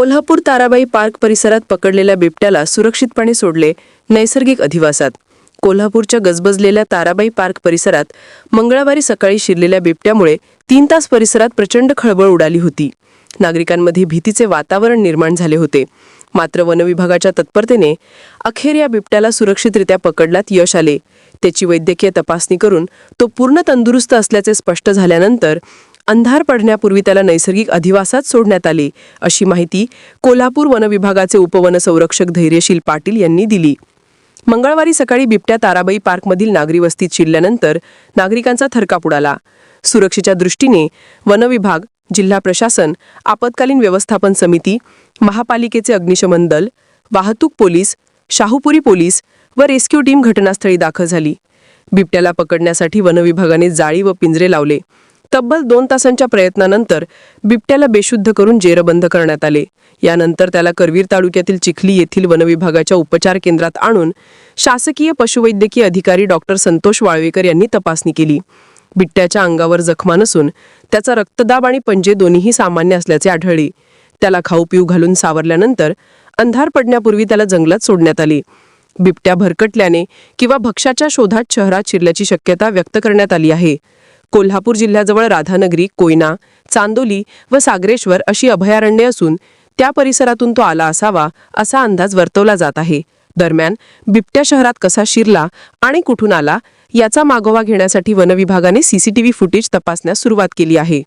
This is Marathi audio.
कोल्हापूर ताराबाई पार्क परिसरात पकडलेल्या बिबट्याला सुरक्षितपणे सोडले नैसर्गिक अधिवासात. कोल्हापूरच्या गजबजलेल्या ताराबाई पार्क परिसरात मंगळवारी सकाळी शिरलेल्या बिबट्यामुळे तीन तास परिसरात प्रचंड खळबळ उडाली होती. नागरिकांमध्ये भीतीचे वातावरण निर्माण झाले होते. मात्र वनविभागाच्या तत्परतेने अखेर या बिबट्याला सुरक्षितरित्या पकडण्यात यश आले. त्याची वैद्यकीय तपासणी करून तो पूर्ण तंदुरुस्त असल्याचे स्पष्ट झाल्यानंतर अंधार पडण्यापूर्वी त्याला नैसर्गिक अधिवासात सोडण्यात आले अशी माहिती कोल्हापूर वनविभागाचे उपवनसंरक्षक धैर्यशील पाटील यांनी दिली. मंगळवारी सकाळी बिबट्या ताराबाई पार्कमधील नागरी वस्तीत शिरल्यानंतर नागरिकांचा थरकाप उडाला. सुरक्षेच्या दृष्टीने वनविभाग जिल्हा प्रशासन आपत्कालीन व्यवस्थापन समिती महापालिकेचे अग्निशमन दल वाहतूक पोलीस शाहूपुरी पोलीस व रेस्क्यू टीम घटनास्थळी दाखल झाली. बिबट्याला पकडण्यासाठी वनविभागाने जाळी व पिंजरे लावले. तब्बल दोन तासांच्या प्रयत्नानंतर बिबट्याला बेशुद्ध करून जेरबंद करण्यात आले. यानंतर त्याला करवीर तालुक्यातील चिखली येथील वनविभागाच्या उपचार केंद्रात आणून शासकीय पशुवैद्यकीय अधिकारी डॉक्टर संतोष वाळवेकर यांनी तपासणी केली. बिबट्याच्या अंगावर जखमा नसून त्याचा रक्तदाब आणि पंजे दोन्हीही सामान्य असल्याचे आढळले. त्याला खाऊ पिऊ घालून सावरल्यानंतर अंधार पडण्यापूर्वी त्याला जंगलात सोडण्यात आले. बिबट्या भरकटल्याने किंवा भक्ष्याच्या शोधात शहरात शिरल्याची शक्यता व्यक्त करण्यात आली आहे. कोल्हापूर जिल्ह्याजवळ राधानगरी कोयना चांदोली व सागरेश्वर अशी अभयारण्ये असून त्या परिसरातून तो आला असावा असा अंदाज वर्तवला जात आहे. दरम्यान बिबट्या शहरात कसा शिरला आणि कुठून आला याचा मागोवा घेण्यासाठी वनविभागाने सीसीटीव्ही फुटेज तपासण्यास सुरुवात केली आहे.